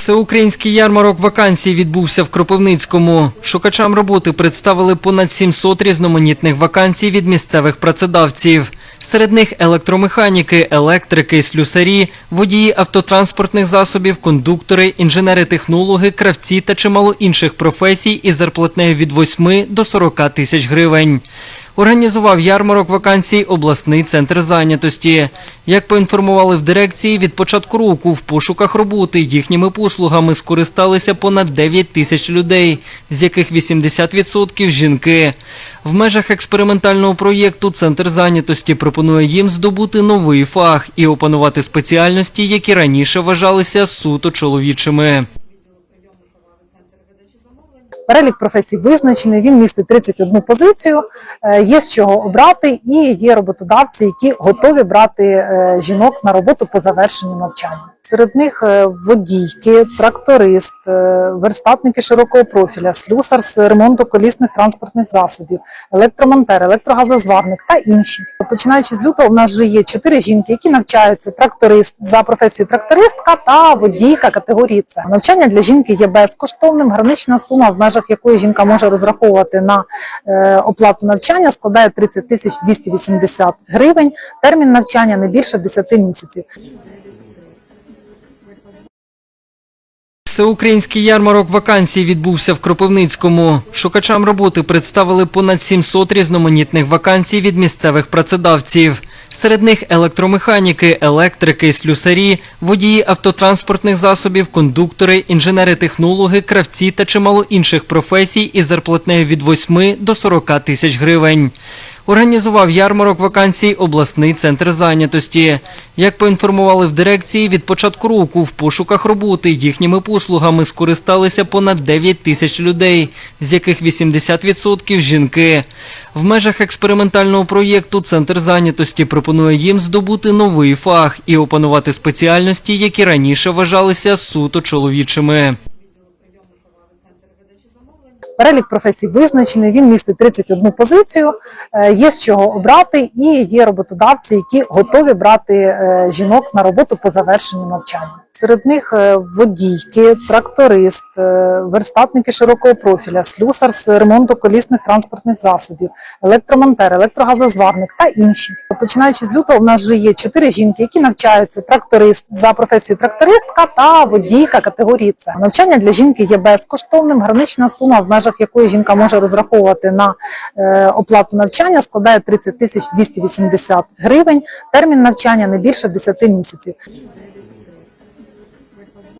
Всеукраїнський ярмарок вакансій відбувся в Кропивницькому. Шукачам роботи представили понад 700 різноманітних вакансій від місцевих працедавців. Серед них електромеханіки, електрики, слюсарі, водії автотранспортних засобів, кондуктори, інженери-технологи, кравці та чимало інших професій із зарплатнею від 8 до 40 тисяч гривень. Організував ярмарок вакансій обласний центр зайнятості. Як поінформували в дирекції, від початку року в пошуках роботи їхніми послугами скористалися понад 9 тисяч людей, з яких 80% – жінки. В межах експериментального проєкту центр зайнятості пропонує їм здобути новий фах і опанувати спеціальності, які раніше вважалися суто чоловічими. Перелік професій визначений, він містить 31 позицію, е, є з чого обрати, і є роботодавці, які готові брати е, жінок на роботу по завершенню навчання. Серед них е, водійки, тракторист, е, верстатники широкого профіля, слюсар з ремонту колісних транспортних засобів, електромонтер, електрогазозварник та інші. Починаючи з лютого, у нас вже є чотири жінки, які навчаються тракторист за професією трактористка та водійка категорії С. Навчання для жінки є безкоштовним. Гранична сума, в межах якої жінка може розраховувати на е, оплату навчання, складає 30 тисяч 280 гривень. Термін навчання не більше 10 місяців. Всеукраїнський ярмарок вакансій відбувся в Кропивницькому. Шукачам роботи представили понад 700 різноманітних вакансій від місцевих працедавців. Серед них електромеханіки, електрики, слюсарі, водії автотранспортних засобів, кондуктори, інженери-технологи, кравці та чимало інших професій із зарплатнею від 8 до 40 тисяч гривень. Організував ярмарок вакансій обласний центр зайнятості. Як поінформували в дирекції, від початку року в пошуках роботи їхніми послугами скористалися понад 9 тисяч людей, з яких 80% – жінки. В межах експериментального проєкту центр зайнятості пропонує їм здобути новий фах і опанувати спеціальності, які раніше вважалися суто чоловічими. Перелік професій визначений, він містить 31 позицію, е, є з чого обрати, і є роботодавці, які готові брати е, жінок на роботу по завершенню навчання. Серед них е, водійки, тракторист, е, верстатники широкого профіля, слюсар з ремонту колісних транспортних засобів, електромонтер, електрогазозварник та інші. Починаючи з лютого, у нас вже є чотири жінки, які навчаються тракторист за професією трактористка та водійка категорії С. Навчання для жінки є безкоштовним. Гранична сума, в межах якої жінка може розраховувати на е, оплату навчання, складає 30 тисяч 280 гривень. Термін навчання не більше 10 місяців.